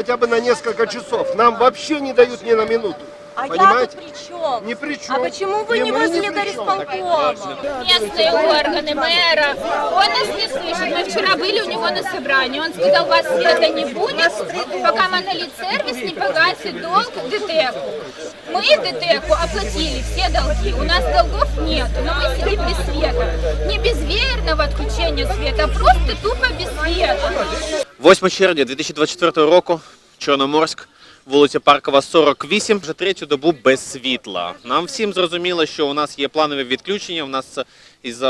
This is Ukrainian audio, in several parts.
хотя бы на несколько часов. Нам вообще не дают ни на минуту. А Понимаете? я тут при чем? Ни при чем. А почему вы И не возле горисполкома? местные органы, мэра. Он нас не слышит. Мы вчера были у него на собрании. Он сказал, вас света не будет, пока монолит сервис не погасит долг ДТЭКу. Мы ДТЭКу оплатили все долги. У нас долгов нет, но мы сидим без света. Не без веерного отключения света, а просто. 8 червня 2024 року, Чорноморськ, вулиця Паркова, 48, вже третю добу без світла. Нам всім зрозуміло, що у нас є планове відключення. У нас із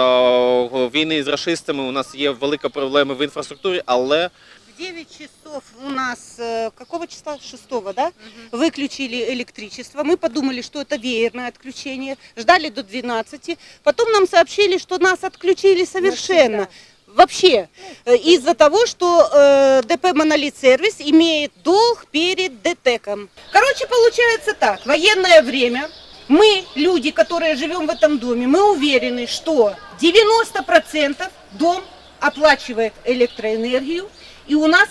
війни з рашистами у нас є велика проблема в інфраструктурі, але В 9 часов у нас, э, какого числа? 6 да? Выключили электричество. Мы подумали, что это веерное отключение. Ждали до 12. Потом нам сообщили, что нас отключили совершенно. Вообще, э, из-за того, что э, ДП «Монолит Сервис» имеет долг перед ДТЭКом. Короче, получается так, военное время, мы, люди, которые живем в этом доме, мы уверены, что 90% дом оплачивает электроэнергию, и у нас,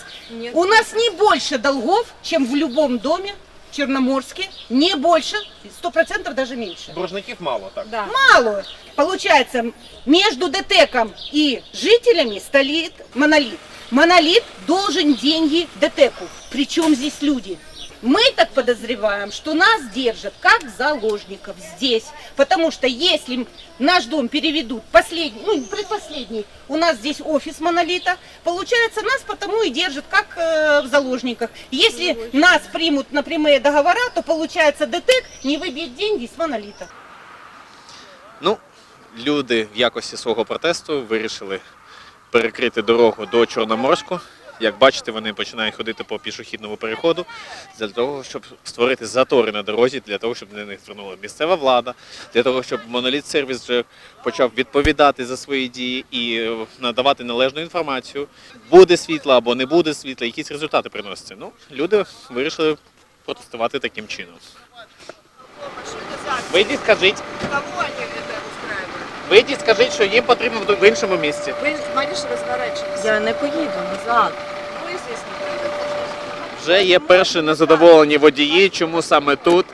у нас не больше долгов, чем в любом доме в Черноморске, не больше, 100% даже меньше. боржників мало так. Мало. Получается, между ДТЭКом и жителями стоит монолит. Монолит должен деньги ДТЭКу. Причем здесь люди? Мы так подозреваем, что нас держат как заложников здесь. Потому что если наш дом переведут последний, ну, предпоследний, у нас здесь офис монолита, получается, нас потому и держат как э, в заложниках. Если нас примут на прямые договора, то получается ДТЭК не выбьет деньги с монолита. Ну, люди в якості свого протесту вирішили перекрити дорогу до Чорноморську. Як бачите, вони починають ходити по пішохідному переходу для того, щоб створити затори на дорозі, для того, щоб на них звернула місцева влада, для того, щоб моноліт сервіс вже почав відповідати за свої дії і е, надавати належну інформацію. Буде світло або не буде світла, якісь результати приносяться. Ну, люди вирішили протестувати таким чином. Вийдіть, скажіть. Кого? Вийдіть, скажіть, що їм потрібно в іншому місці. Вы, смотришь, разворачивайся. Я не поїду назад. Вы здесь не проедете. Вже є перші незадоволені водії, чому саме тут.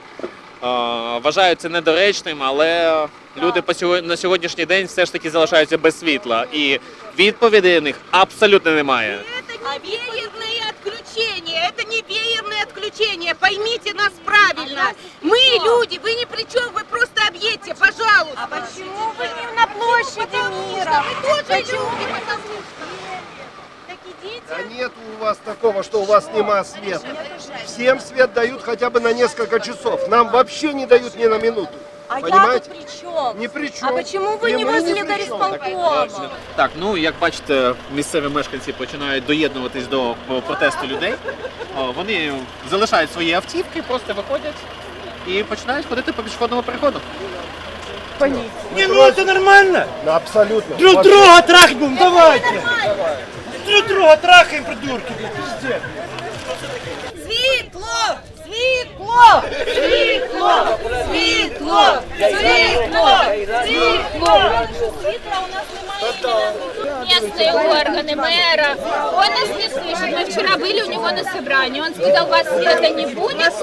А, Вважаю це недоречним, але люди по сьогодні- на сьогоднішній день все ж таки залишаються без світла. І відповідей на них абсолютно немає. Это не веерное отключение, это не веерное отключение, поймите нас правильно. Мы люди, вы ни при чем, вы просто объедьте, пожалуйста. А почему вы не на площади мира? Мы тоже Почему люди, вы потому Так идите. Да нет у вас такого, что у вас нема света. Всем свет дают хотя бы на несколько часов. Нам вообще не дают ни на минуту. А я Понимаете? тут при чем? Ни при чем. А почему вы И не мы ни возле при чем. горисполкома? Так, ну як бачите, місцеві мешканці починають доєднуватись до протесту людей. О, Вони залишають свої автівки, просто виходять і починають ходити по пішохідному переходу. Не, ну это нормально. Ну, Абсолютно. Друг Вообще. друга трахать будем, давайте. Друг друга трахаем, придурки, блядь, пиздец. Світло! Світло! Світло! Світло! Світло! Світло! Местные органы, мэра. Он нас не слышит. Мы вчера были у него на собрании. Он сказал, вас света не будет,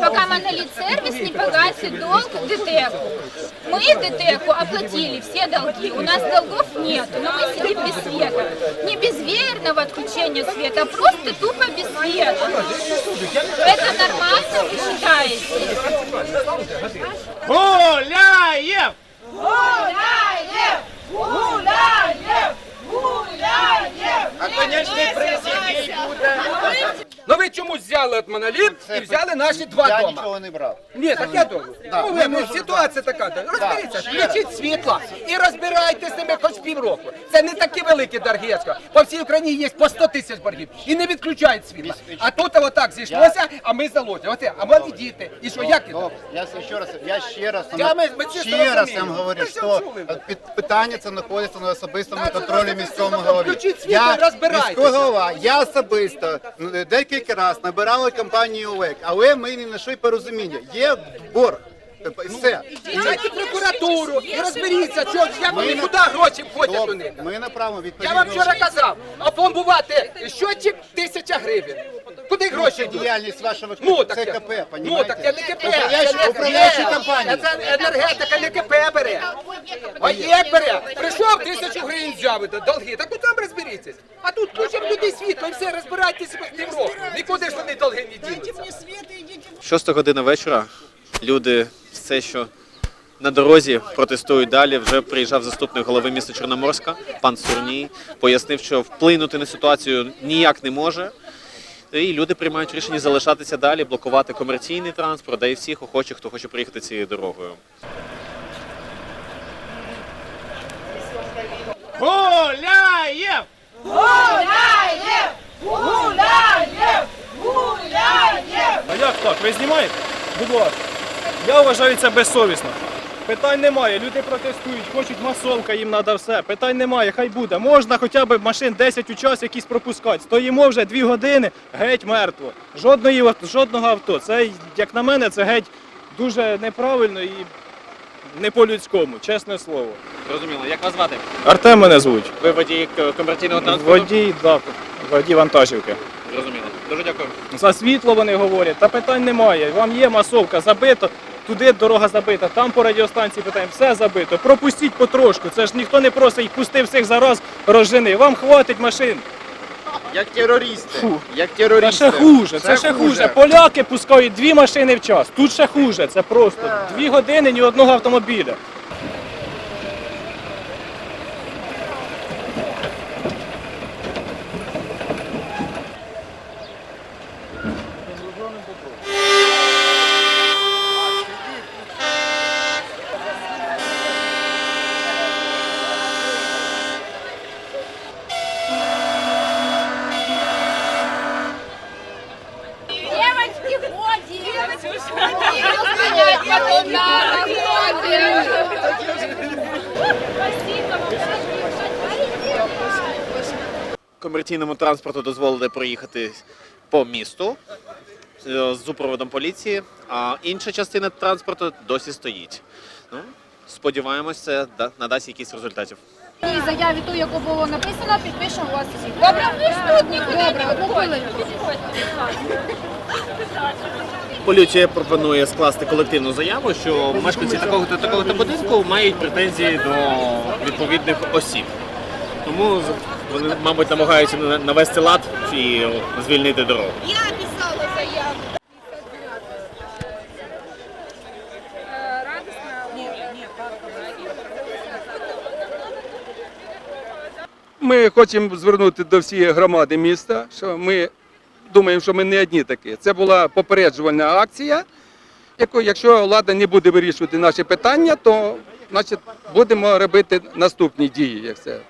пока монолит сервис не погасит долг ДТЭКу. Мы ДТЭКу оплатили все долги. У нас долгов нет, но мы сидим без света. Не без веерного отключения света, а просто тупо без света. Это нормально, вы считаете? Гуляем! А конечний приз який буде. Ну чомусь взяли от моноліт і взяли наші два Я дома. нічого не брав. Ні, так я думаю. Да, Ну, ви, ну, ситуація така. так. Розберіться, включіть світло і розбирайтеся з ними хоч півроку. Це не такі великі борги, я скажу. По всій Україні є по 100 тисяч боргів і не відключають світло. А тут отак зійшлося, а ми заложимо. Оце, а малі діти. І що, як це? Добре, я ще раз, я ще раз, Я ми- ми ще раз розуміємо. вам говорю, Ми що чули. під- питання це знаходиться на особистому контролі це міському голові. Включіть світло Я розбирайтеся. міський голова, я особисто ну, декілька разів набирали компанію ОВЕК, але ми не знайшли порозуміння. Є борг. Все. Дайте прокуратуру і розберіться, що, як вони куди гроші входять у Добре, них. Ми направимо Я вам вчора казав, опломбувати щотчик тисяча гривень. Куди гроші йдуть. діяльність вашого Ну, так, я- КП, ну, так я не КП. Не управляюча КП. компанія. Це енергетика не КП бере. А як бере? Прийшов тисячу гривень взяв до- долги, так от там розберіться. І все, розбирайтеся по півроку. Нікуди ж вони долги не дінуться. Шоста година вечора. Люди все, що на дорозі протестують далі. Вже приїжджав заступник голови міста Чорноморська, пан Сурній, пояснив, що вплинути на ситуацію ніяк не може. І люди приймають рішення залишатися далі, блокувати комерційний транспорт, да і всіх охочих, хто хоче приїхати цією дорогою. Гуляєм! А як так? Ви знімаєте? Будь ласка. Я вважаю це безсовісно. Питань немає. Люди протестують, хочуть масовка, їм треба все. Питань немає, хай буде. Можна хоча б машин 10 у час якісь пропускати. Стоїмо вже 2 години, геть мертво. Жодної, жодного авто. Це, як на мене, це геть дуже неправильно і не по-людському, чесне слово. Зрозуміло, як вас звати? Артем мене звуть. Ви водій комерційного транспорту? Водій, так, водій вантажівки. Зрозуміло. Дуже дякую. За світло вони говорять, та питань немає. Вам є масовка, забито, туди дорога забита, там по радіостанції питаємо, все забито. Пропустіть потрошку. Це ж ніхто не просить, пусти всіх зараз, розжени. Вам хватить машин. Як терористи. Фу. Як Це ще хуже, це ще хуже. Поляки пускають дві машини в час. Тут ще хуже. Це просто дві години ні одного автомобіля. Комерційному транспорту дозволили проїхати по місту е, з супроводом поліції, а інша частина транспорту досі стоїть. Ну, сподіваємось, це надасть якісь результатів. І заяві ту, яку було написано, підпишемо у вас. Добре? Добре, купили. Поліція пропонує скласти колективну заяву, що мешканці такого та такого та будинку мають претензії до відповідних осіб. Тому вони, мабуть, намагаються навести лад і звільнити дорогу. Я писала заяву. Ми хочемо звернути до всієї громади міста, що ми думаємо, що ми не одні такі. Це була попереджувальна акція, яку, якщо влада не буде вирішувати наші питання, то значить, будемо робити наступні дії. Як це.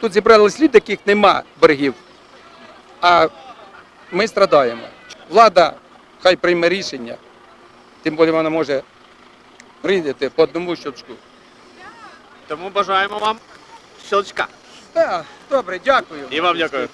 Тут зібрались люди, яких нема боргів, а ми страдаємо. Влада хай прийме рішення, тим більше вона може прийняти по одному щелчку. Тому бажаємо вам щелчка. Так, добре, дякую. І вам дякую.